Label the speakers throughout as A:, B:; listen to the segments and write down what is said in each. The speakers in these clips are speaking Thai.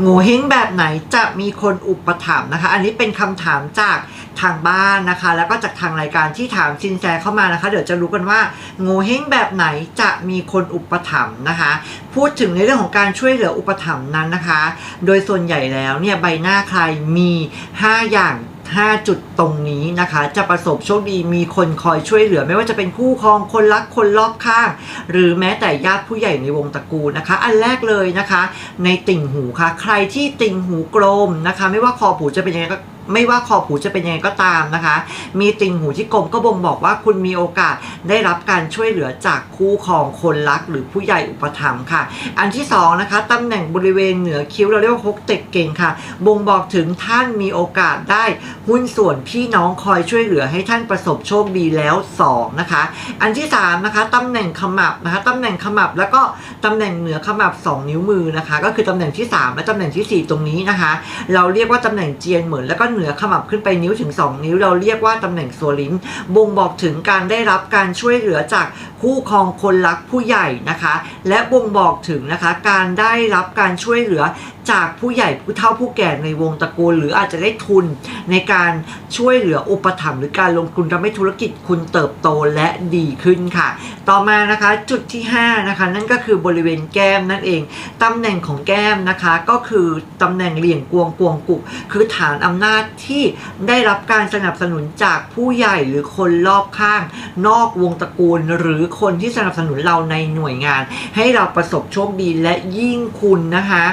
A: โง่เฮงแบบไหนจะมีคนอุปถัมภ์นะคะ อันนี้เป็นคำถามจากทางบ้านนะคะ แล้วก็จากทางรายการที่ถามซินแซเข้ามานะคะ เดี๋ยวจะรู้กันว่าโง่เฮงแบบไหนจะมีคนอุปถัมภ์นะคะ พูดถึงในเรื่องของการช่วยเหลืออุปถัมภ์นั้นนะคะ โดยส่วนใหญ่แล้วเนี่ยใบหน้าใครมี 5 อย่าง 5 จุดตรงนี้นะคะ จะประสบโชคดีมีคนคอยช่วยเหลือ ไม่ว่าจะเป็นคู่ครองคนรักคนรอบข้าง หรือแม้แต่ญาติผู้ใหญ่ในวงตระกูลนะคะ อันแรกเลยนะคะ ในติ่งหูค่ะ ใครที่ติ่งหูกลมนะคะ ไม่ว่าคอผูจะเป็นยังไงก็ ไม่ว่าคอผูจะเป็นยังไงก็ตามนะคะ มีติ่งหูที่กลมก็บ่งบอกว่าคุณมีโอกาสได้รับการช่วยเหลือจากคู่ครองคนรักหรือผู้ใหญ่อุปถัมภ์ค่ะ อันที่สองนะคะตำแหน่งบริเวณเหนือคิ้วเราเรียกว่าฮกเต็กเก่งค่ะ บ่งบอกถึงท่านมีโอกาสได้หุ้นส่วนพี่น้องคอยช่วยเหลือให้ท่านประสบโชคดีแล้วสองนะคะ อันที่สามนะคะตำแหน่งขมับนะคะตำแหน่งขมับแล้วก็ตำแหน่งเหนือขมับสองนิ้วมือนะคะ ก็คือตำแหน่งที่สามและตำแหน่งที่สี่ตรงนี้นะคะ เราเรียกว่าตำแหน่งเจียนเหมือนแล้วก็เหนือขมับขึ้นไปนิ้วถึง 2 นิ้วเราเรียกว่าตำแหน่งโซลิ้นบ่งบอกถึงการได้รับการช่วยเหลือจาก คู่ครองคนรักผู้ใหญ่นะคะ และบ่งบอกถึงนะคะการได้รับการช่วยเหลือจากผู้ใหญ่ผู้เฒ่าผู้แก่ในวงตระกูล หรืออาจจะได้ทุนในการช่วยเหลืออุปถัมภ์หรือการลงทุนทำให้ธุรกิจคุณเติบโตและดีขึ้นค่ะ ต่อมานะคะจุดที่5นะคะนั่นก็คือบริเวณแก้มนั่นเองตำแหน่งของแก้มนะคะ ก็คือตำแหน่งเหลี่ยงกวงกวงกุก คือฐานอำนาจที่ได้รับการสนับสนุนจากผู้ใหญ่หรือคนรอบข้าง นอกวงตระกูลหรือคนที่สนับสนุนเราในหน่วยงาน ให้เราประสบโชคดีและยิ่งคุณนะคะ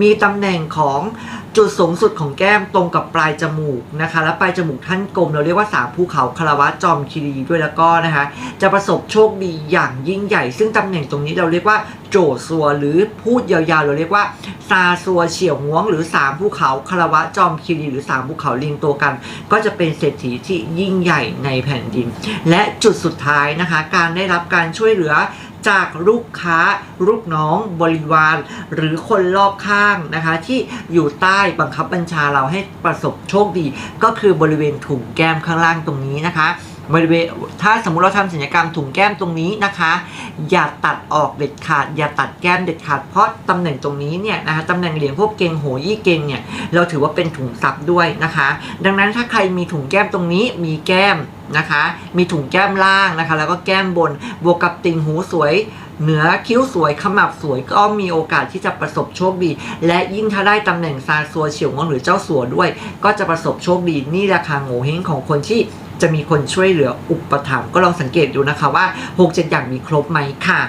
A: มีตำแหน่งของ จุดสูงสุดของแก้มตรงกับปลายจมูกนะคะ และปลายจมูกท่านกลม เราเรียกว่าสามภูเขาคารวะจอมคีรีด้วยแล้วก็นะคะ จะประสบโชคดีอย่างยิ่งใหญ่ ซึ่งตำแหน่งตรงนี้เราเรียกว่าโจซัวหรือพูดยาวๆ เราเรียกว่าซาซัวเฉียวงวง หรือสามภูเขาคารวะจอมคีรีหรือสามภูเขาลิงตัวกัน ก็จะเป็นเศรษฐีที่ยิ่งใหญ่ในแผ่นดิน และจุดสุดท้ายนะคะ การได้รับการช่วยเหลือ จากลูกค้าลูกน้องบริวาร หรือคนรอบข้างนะคะ ที่อยู่ใต้บังคับบัญชาเราให้ประสบโชคดี ก็คือบริเวณถุงแก้มข้างล่างตรงนี้นะคะบริเวณถ้าสมมุติเราทำศัลยกรรมถุงแก้มตรงนี้นะคะ อย่าตัดออกเด็ดขาด อย่าตัดแก้มเด็ดขาดเพราะตำแหน่งตรงนี้เนี่ยนะคะตำแหน่งเหรียญพวกเกงโหยี่เกงเนี่ยเราถือว่าเป็นถุงซับด้วยนะคะ ดังนั้นถ้าใครมีถุงแก้มตรงนี้มีแก้ม นะคะ มีถุงแก้มล่างนะคะ แล้วก็แก้มบน บวกกับติ่งหูสวยเหนือคิ้วสวยขมับสวยก็มีโอกาสที่จะประสบโชคดี และยิ่งถ้าได้ตำแหน่งซาซัวเฉียวงหรือเจ้าสัวด้วย ก็จะประสบโชคดีนี่ราคาโง่เฮงของคนที่จะมีคนช่วยเหลืออุปถัมภ์ก็ลองสังเกตดูนะคะว่า 6 7 อย่างมีครบไหมค่ะ